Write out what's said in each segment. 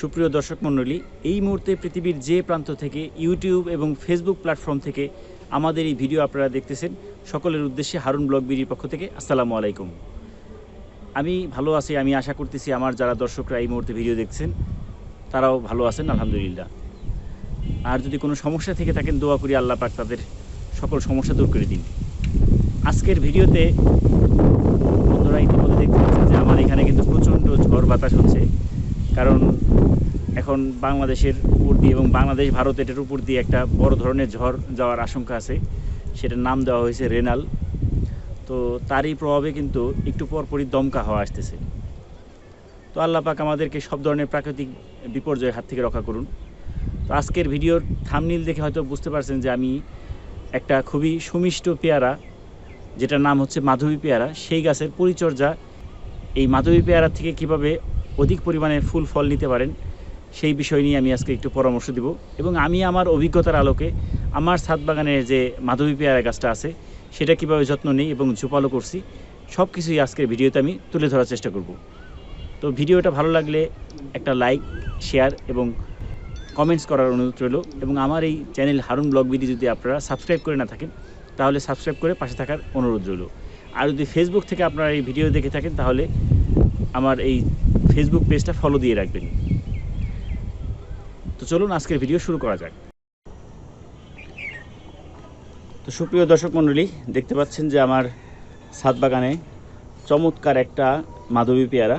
সুপ্রিয় দর্শক মণ্ডলী, এই মুহূর্তে পৃথিবীর যে প্রান্ত থেকে ইউটিউব এবং ফেসবুক প্ল্যাটফর্ম থেকে আমাদের এই ভিডিও আপনারা দেখতেছেন, সকলের উদ্দেশ্যে হারুন ব্লগ বিডির পক্ষ থেকে আসসালামু আলাইকুম। আমি ভালো আছি, আমি আশা করতেছি আমার যারা দর্শকরা এই মুহূর্তে ভিডিও দেখছেন, তারাও ভালো আছেন, আলহামদুলিল্লাহ। আর যদি কোনো সমস্যা থেকে থাকেন, দোয়া করি আল্লাহ পাক তাদের সকল সমস্যা দূর করে দিন। আজকের ভিডিওতে বন্ধুরা ইতিমধ্যে দেখতে পাচ্ছেন যে আমার এখানে কিন্তু প্রচণ্ড ঝড় বাতাস হচ্ছে। কারণ এখন বাংলাদেশের উপর দিয়ে এবং বাংলাদেশ, ভারত এটার উপর দিয়ে একটা বড় ধরনের ঝড় যাওয়ার আশঙ্কা আছে। সেটার নাম দেওয়া হয়েছে রেনাল। তো তারই প্রভাবে কিন্তু একটু পরপরই দমকা হওয়া আসতেছে। তো আল্লাহ পাক আমাদেরকে সব ধরনের প্রাকৃতিক বিপর্যয়ের হাত থেকে রক্ষা করুন। তো আজকের ভিডিওর থামনিল দেখে হয়তো বুঝতে পারছেন যে আমি একটা খুবই সুমিষ্ট পেয়ারা, যেটার নাম হচ্ছে মাধবী পেয়ারা, সেই গাছের পরিচর্যা এই মাধবী পেয়ারা থেকে কীভাবে অধিক পরিমাণে ফুল ফল নিতে পারেন, সেই বিষয় নিয়ে আমি আজকে একটু পরামর্শ দিব। এবং আমি আমার অভিজ্ঞতার আলোকে আমার ছাদ বাগানের যে মাধবী পেয়ারা গাছটা আছে, সেটা কীভাবে যত্ন নিই এবং ঝোপালো করছি সব কিছুই আজকের ভিডিওতে আমি তুলে ধরার চেষ্টা করব। তো ভিডিওটা ভালো লাগলে একটা লাইক, শেয়ার এবং কমেন্টস করার অনুরোধ রইল এবং আমার এই চ্যানেল হারুন ব্লগ বিডি যদি আপনারা সাবস্ক্রাইব করে না থাকেন, তাহলে সাবস্ক্রাইব করে পাশে থাকার অনুরোধ রইল। আর যদি ফেসবুক থেকে আপনারা এই ভিডিও দেখে থাকেন, তাহলে আমার এই ফেসবুক পেজটা ফলো দিয়ে রাখবেন। তো চলুন আজকের ভিডিও শুরু করা যাক। তো সুপ্রিয় দর্শক মণ্ডলী, দেখতে পাচ্ছেন যে আমার ছাদ বাগানে চমৎকার একটা মাধবী পেয়ারা,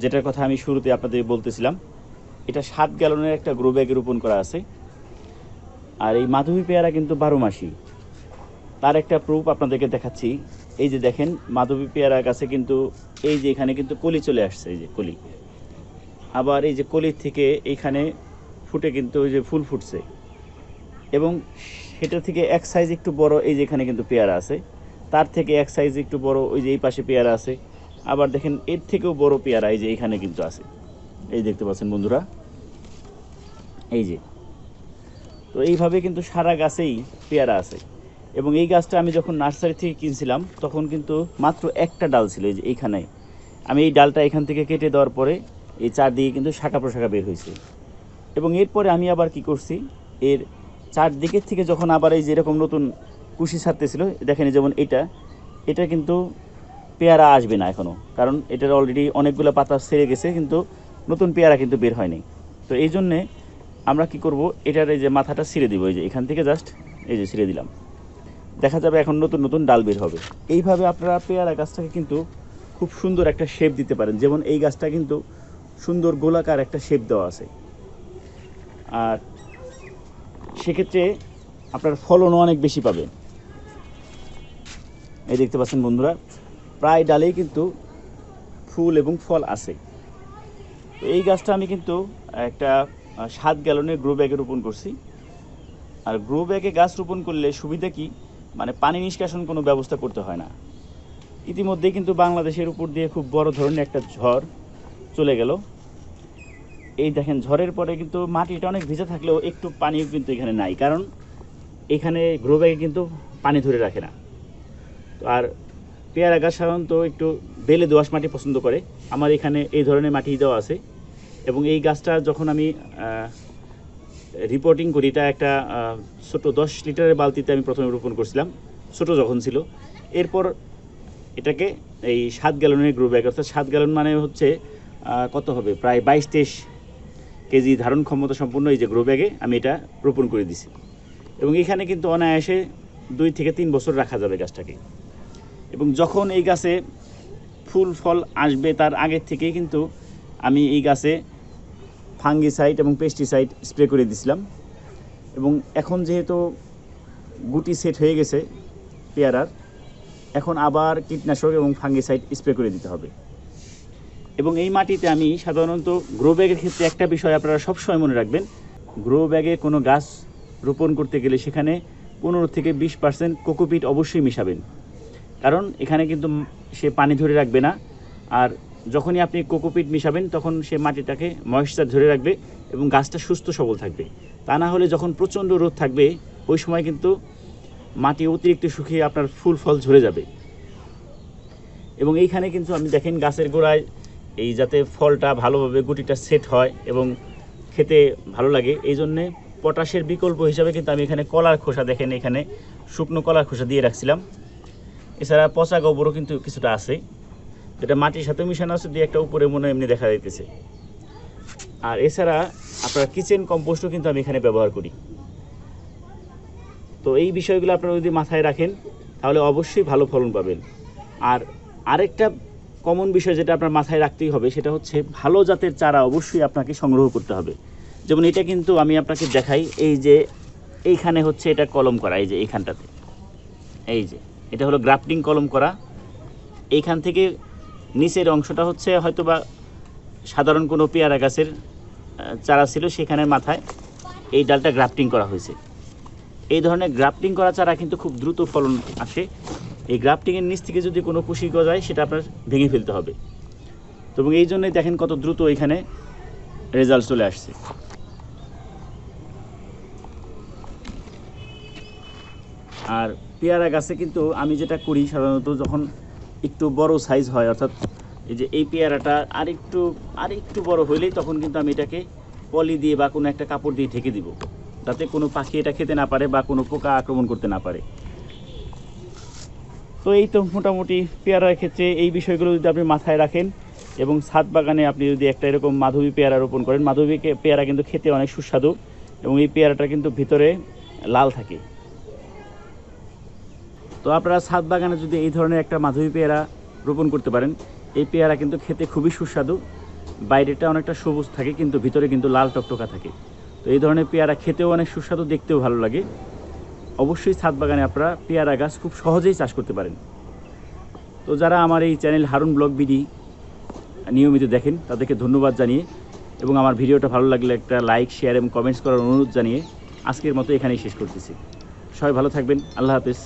যেটার কথা আমি শুরুতে আপনাদের বলতেছিলাম। এটা সাত গ্যালনের একটা গ্রো ব্যাগে রোপণ করা আছে। আর এই মাধবী পেয়ারা কিন্তু বারো মাসি। তার একটা প্রুফ আপনাদেরকে দেখাচ্ছি। এই যে দেখেন, মাধবী পেয়ারা গাছে কিন্তু এই যে এখানে কিন্তু কলি চলে আসছে, এই যে কলি। আবার এই যে কলির থেকে এইখানে ফুটে কিন্তু ওই যে ফুল ফুটছে। এবং সেটা থেকে এক সাইজ একটু বড় এই যে এখানে কিন্তু পেয়ারা আছে। তার থেকে এক সাইজ একটু বড় ওই যে এই পাশে পেয়ারা আছে। আবার দেখেন, এর থেকেও বড় পেয়ারা এই যে এখানে কিন্তু আছে। এই দেখতে পাচ্ছেন বন্ধুরা, এই যে। তো এইভাবে কিন্তু সারা গাছেই পেয়ারা আছে। এবং এই গাছটা আমি যখন নার্সারি থেকে কিনছিলাম, তখন কিন্তু মাত্র একটা ডাল ছিল এই যে এইখানে আমি এই ডালটা এখান থেকে কেটে দেওয়ার পরে এই চারদিকে কিন্তু শাখা প্রশাখা বের হয়েছে। এবং এরপরে আমি আবার কি করছি, এর চারদিকের থেকে যখন আবার এই যেরকম নতুন কুশি ছাড়তেছিল, দেখেন যেমন এটা এটা কিন্তু পেয়ারা আসবে না এখনও কারণ এটার অলরেডি অনেকগুলো পাতা সেরে গেছে, কিন্তু নতুন পেয়ারা কিন্তু বের হয়নি। তো এই জন্যে আমরা কি করব, এটার এই যে মাথাটা ছিঁড়ে দিব, এই যে এখান থেকে জাস্ট এই যে ছিঁড়ে দিলাম। দেখা যাবে এখন নতুন নতুন ডাল বের হবে। এইভাবে আপনারা পেয়ারা গাছটাকে কিন্তু খুব সুন্দর একটা শেপ দিতে পারেন। যেমন এই গাছটা কিন্তু সুন্দর গোলাকার একটা শেপ দেওয়া আছে। আর সেক্ষেত্রে আপনার ফলনও অনেক বেশি পাবেন। এই দেখতে পাচ্ছেন বন্ধুরা, প্রায় ডালেই কিন্তু ফুল এবং ফল আছে। তো এই গাছটা আমি কিন্তু একটা সাত গ্যালনের গ্রো ব্যাগে রোপণ করছি। আর গ্রো ব্যাগে গাছ রোপণ করলে সুবিধা কি? মানে পানি নিষ্কাশন কোনো ব্যবস্থা করতে হয় না। ইতিমধ্যেই কিন্তু বাংলাদেশের উপর দিয়ে খুব বড় ধরনের একটা ঝড় চলে গেল। এই দেখেন, ঝড়ের পরে কিন্তু মাটিটা অনেক ভিজে থাকলেও একটু পানিও কিন্তু এখানে নাই, কারণ এখানে গ্রো ব্যাগে কিন্তু পানি ধরে রাখে না। আর পেয়ারা গাছ সাধারণত একটু বেলে দোআঁশ মাটি পছন্দ করে। আমার এখানে এই ধরনের মাটি দেওয়া আছে এবং এই গাছটা যখন আমি রিপোর্টিং করি এটা একটা ছোট দশ লিটারের বালতিতে আমি প্রথমে রোপণ করছিলাম। ছোট যখন ছিল। এরপর এটাকে এই সাত গ্যালনের গ্রো ব্যাগ, অর্থাৎ সাত গ্যালন মানে হচ্ছে কত হবে? প্রায় বাইশ তেইশ কেজি ধারণ ক্ষমতা সম্পূর্ণ এই যে গ্রো ব্যাগে আমি এটা রোপণ করে দিছি। এবং এখানে কিন্তু অনায়াসে দুই থেকে তিন বছর রাখা যাবে গাছটাকে। এবং যখন এই গাছে ফুল, ফল আসবে, তার আগের থেকেই কিন্তু আমি এই গাছে ফাঙ্গিসাইড এবং পেস্টিসাইড স্প্রে করে দিছিলাম। এবং এখন যেহেতু গুটি সেট হয়ে গেছে পেয়ারার, এখন আবার কীটনাশক এবং ফাঙ্গিসাইড স্প্রে করে দিতে হবে। এবং এই মাটিতে আমি সাধারণত গ্রো ব্যাগের ক্ষেত্রে একটা বিষয় আপনারা সবসময় মনে রাখবেন গ্রো ব্যাগে কোনো গাছ রোপণ করতে গেলে সেখানে পনেরো থেকে বিশ পার্সেন্ট কোকোপিট অবশ্যই মিশাবেন। কারণ এখানে কিন্তু সে পানি ধরে রাখবে না, আর যখনই আপনি কোকোপিট মিশাবেন, তখন সে মাটিটাকে ময়েশ্চার ধরে রাখবে এবং গাছটা সুস্থ সবল থাকবে। তা না হলে যখন প্রচণ্ড রোদ থাকবে, ওই সময় কিন্তু মাটি অতিরিক্ত শুকিয়ে আপনার ফুল ফল ঝরে যাবে। এবং এইখানে কিন্তু আমি দেখেন গাছের গোড়ায় এই যাতে ফলটা ভালোভাবে গুটিটা সেট হয় এবং খেতে ভালো লাগে, এই জন্যে পটাশের বিকল্প হিসাবে কিন্তু আমি এখানে কলার খোসা দেখেন এখানে, শুকনো কলার খোসা দিয়ে রাখছিলাম। এছাড়া পচা গোবরও কিন্তু কিছুটা আছে। যেটা মাটির সাথে মিশানো আছে, দিয়ে একটা উপরে মনে এমনি দেখা যাইতেছে। আর এছাড়া আপনার কিচেন কম্পোস্টও কিন্তু আমি এখানে ব্যবহার করি। তো এই বিষয়গুলো আপনারা যদি মাথায় রাখেন, তাহলে অবশ্যই ভালো ফলন পাবেন। আর আরেকটা কমন বিষয় যেটা আপনার মাথায় রাখতেই হবে, সেটা হচ্ছে ভালো জাতের চারা অবশ্যই আপনাকে সংগ্রহ করতে হবে। যেমন এটা কিন্তু আমি আপনাকে দেখাই, এই যে এইখানে হচ্ছে এটা কলম করা, এই যে এইখানটাতে। এই যে, এটা হলো গ্রাফটিং কলম করা। এইখান থেকে নিচের অংশটা হচ্ছে হয়তো বা সাধারণ কোনো পেয়ারা গাছের চারা ছিল সেখানের মাথায়। এই ডালটা গ্রাফটিং করা হয়েছে। এই ধরনের গ্রাফটিং করা চারা কিন্তু খুব দ্রুত ফলন আসে। এই গ্রাফটিংয়ের নিচ থেকে যদি কোনো কুশি গজায়, সেটা আপনার ভেঙে ফেলতে হবে। তো এই জন্যই দেখেন কত দ্রুত এখানে রেজাল্ট চলে আসছে। আর পেয়ারা গাছে কিন্তু আমি যেটা করি সাধারণত যখন একটু বড় সাইজ হয়, অর্থাৎ এই যে এই পেয়ারাটা আরেকটু আরেকটু বড় হইলেই তখন কিন্তু আমি এটাকে পলি দিয়ে বা কোনো একটা কাপড় দিয়ে ঢেকে দিব। যাতে কোনো পাখি এটা খেতে না পারে বা কোনো পোকা আক্রমণ করতে না পারে। তো এই তো মোটামুটি পেয়ারার ক্ষেত্রে এই বিষয়গুলো যদি আপনি মাথায় রাখেন এবং ছাদ বাগানে আপনি যদি একটা এরকম মাধবী পেয়ারা রোপণ করেন, মাধবী পেয়ারা কিন্তু খেতে অনেক সুস্বাদু এবং এই পেয়ারাটা কিন্তু ভিতরে লাল থাকে। তো আপনারা ছাদ বাগানে যদি এই ধরনের একটা মাধবী পেয়ারা রোপণ করতে পারেন, এই পেয়ারা কিন্তু খেতে খুবই সুস্বাদু। বাইরেটা অনেকটা সবুজ থাকে, কিন্তু ভিতরে কিন্তু লাল টকটকা থাকে। তো এই ধরনের পেয়ারা খেতেও অনেক সুস্বাদু, দেখতেও ভালো লাগে। অবশ্যই ছাদ বাগানে আপনারা পেয়ারা গাছ খুব সহজেই চাষ করতে পারেন। তো যারা আমার এই চ্যানেল হারুন ব্লগ বিডি নিয়মিত দেখেন, তাদেরকে ধন্যবাদ জানিয়ে এবং আমার ভিডিওটা ভালো লাগলে একটা লাইক, শেয়ার এবং কমেন্টস করার অনুরোধ জানিয়ে আজকের মতো এখানেই শেষ করতেছি। সবাই ভালো থাকবেন, আল্লাহ হাফেজ।